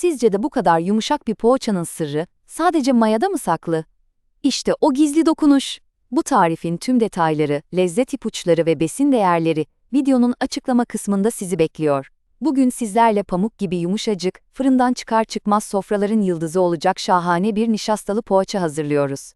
Sizce de bu kadar yumuşak bir poğaçanın sırrı sadece mayada mı saklı? İşte o gizli dokunuş. Bu tarifin tüm detayları, lezzet ipuçları ve besin değerleri videonun açıklama kısmında sizi bekliyor. Bugün sizlerle pamuk gibi yumuşacık, fırından çıkar çıkmaz sofraların yıldızı olacak şahane bir nişastalı poğaça hazırlıyoruz.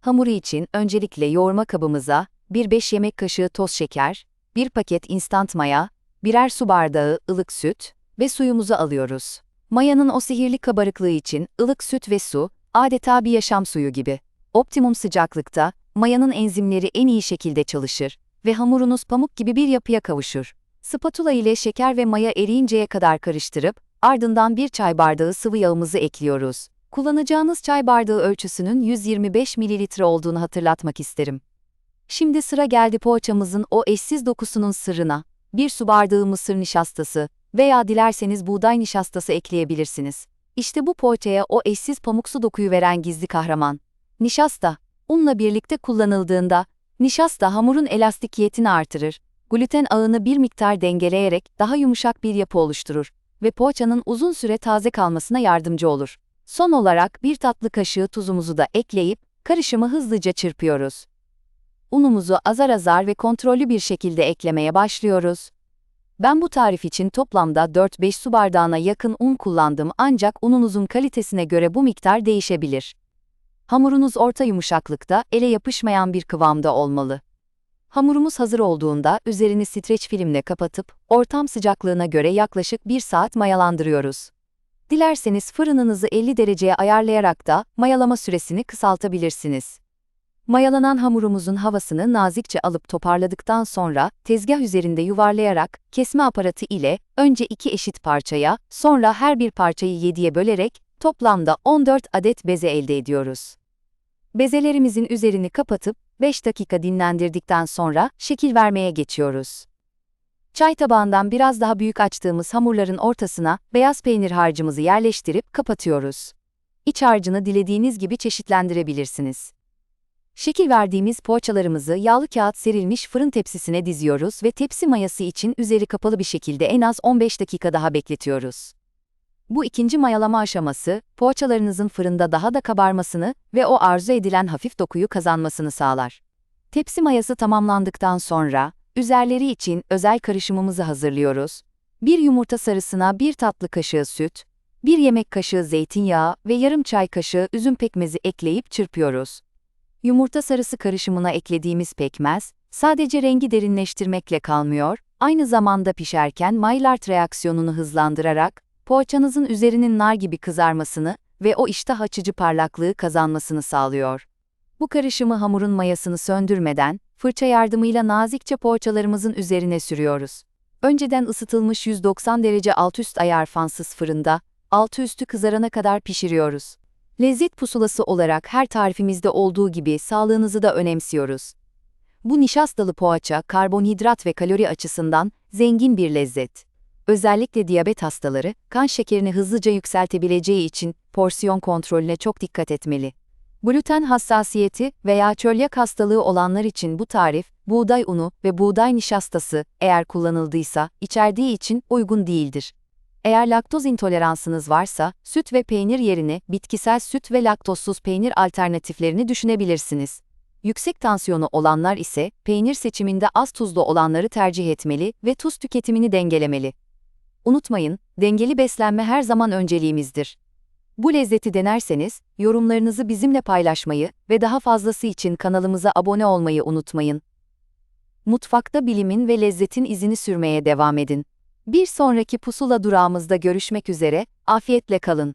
Hamuru için öncelikle yoğurma kabımıza 1-5 yemek kaşığı toz şeker, 1 paket instant maya, birer su bardağı ılık süt ve suyumuzu alıyoruz. Mayanın o sihirli kabarıklığı için ılık süt ve su, adeta bir yaşam suyu gibi. Optimum sıcaklıkta, mayanın enzimleri en iyi şekilde çalışır ve hamurunuz pamuk gibi bir yapıya kavuşur. Spatula ile şeker ve maya eriyinceye kadar karıştırıp, ardından bir çay bardağı sıvı yağımızı ekliyoruz. Kullanacağınız çay bardağı ölçüsünün 125 ml olduğunu hatırlatmak isterim. Şimdi sıra geldi poğaçamızın o eşsiz dokusunun sırrına. Bir su bardağı mısır nişastası veya dilerseniz buğday nişastası ekleyebilirsiniz. İşte bu poğaçaya o eşsiz pamuksu dokuyu veren gizli kahraman. Nişasta, unla birlikte kullanıldığında, nişasta hamurun elastikiyetini artırır, gluten ağını bir miktar dengeleyerek daha yumuşak bir yapı oluşturur ve poğaçanın uzun süre taze kalmasına yardımcı olur. Son olarak bir tatlı kaşığı tuzumuzu da ekleyip, karışımı hızlıca çırpıyoruz. Unumuzu azar azar ve kontrollü bir şekilde eklemeye başlıyoruz. Ben bu tarif için toplamda 4-5 su bardağına yakın un kullandım ancak ununuzun kalitesine göre bu miktar değişebilir. Hamurunuz orta yumuşaklıkta, ele yapışmayan bir kıvamda olmalı. Hamurumuz hazır olduğunda üzerini streç filmle kapatıp ortam sıcaklığına göre yaklaşık 1 saat mayalandırıyoruz. Dilerseniz fırınınızı 50 dereceye ayarlayarak da mayalama süresini kısaltabilirsiniz. Mayalanan hamurumuzun havasını nazikçe alıp toparladıktan sonra tezgah üzerinde yuvarlayarak kesme aparatı ile önce iki eşit parçaya, sonra her bir parçayı 7'ye bölerek toplamda 14 adet beze elde ediyoruz. Bezelerimizin üzerini kapatıp 5 dakika dinlendirdikten sonra şekil vermeye geçiyoruz. Çay tabağından biraz daha büyük açtığımız hamurların ortasına beyaz peynir harcımızı yerleştirip kapatıyoruz. İç harcını dilediğiniz gibi çeşitlendirebilirsiniz. Şekil verdiğimiz poğaçalarımızı yağlı kağıt serilmiş fırın tepsisine diziyoruz ve tepsi mayası için üzeri kapalı bir şekilde en az 15 dakika daha bekletiyoruz. Bu ikinci mayalama aşaması, poğaçalarınızın fırında daha da kabarmasını ve o arzu edilen hafif dokuyu kazanmasını sağlar. Tepsi mayası tamamlandıktan sonra, üzerleri için özel karışımımızı hazırlıyoruz. Bir yumurta sarısına bir tatlı kaşığı süt, bir yemek kaşığı zeytinyağı ve yarım çay kaşığı üzüm pekmezi ekleyip çırpıyoruz. Yumurta sarısı karışımına eklediğimiz pekmez, sadece rengi derinleştirmekle kalmıyor, aynı zamanda pişerken Maillard reaksiyonunu hızlandırarak, poğaçanızın üzerinin nar gibi kızarmasını ve o iştah açıcı parlaklığı kazanmasını sağlıyor. Bu karışımı hamurun mayasını söndürmeden, fırça yardımıyla nazikçe poğaçalarımızın üzerine sürüyoruz. Önceden ısıtılmış 190 derece alt üst ayar fansız fırında, altı üstü kızarana kadar pişiriyoruz. Lezzet pusulası olarak her tarifimizde olduğu gibi sağlığınızı da önemsiyoruz. Bu nişastalı poğaça karbonhidrat ve kalori açısından zengin bir lezzet. Özellikle diyabet hastaları kan şekerini hızlıca yükseltebileceği için porsiyon kontrolüne çok dikkat etmeli. Gluten hassasiyeti veya çölyak hastalığı olanlar için bu tarif, buğday unu ve buğday nişastası eğer kullanıldıysa içerdiği için uygun değildir. Eğer laktoz intoleransınız varsa, süt ve peynir yerine bitkisel süt ve laktozsuz peynir alternatiflerini düşünebilirsiniz. Yüksek tansiyonu olanlar ise peynir seçiminde az tuzlu olanları tercih etmeli ve tuz tüketimini dengelemeli. Unutmayın, dengeli beslenme her zaman önceliğimizdir. Bu lezzeti denerseniz, yorumlarınızı bizimle paylaşmayı ve daha fazlası için kanalımıza abone olmayı unutmayın. Mutfakta bilimin ve lezzetin izini sürmeye devam edin. Bir sonraki pusula durağımızda görüşmek üzere, afiyetle kalın.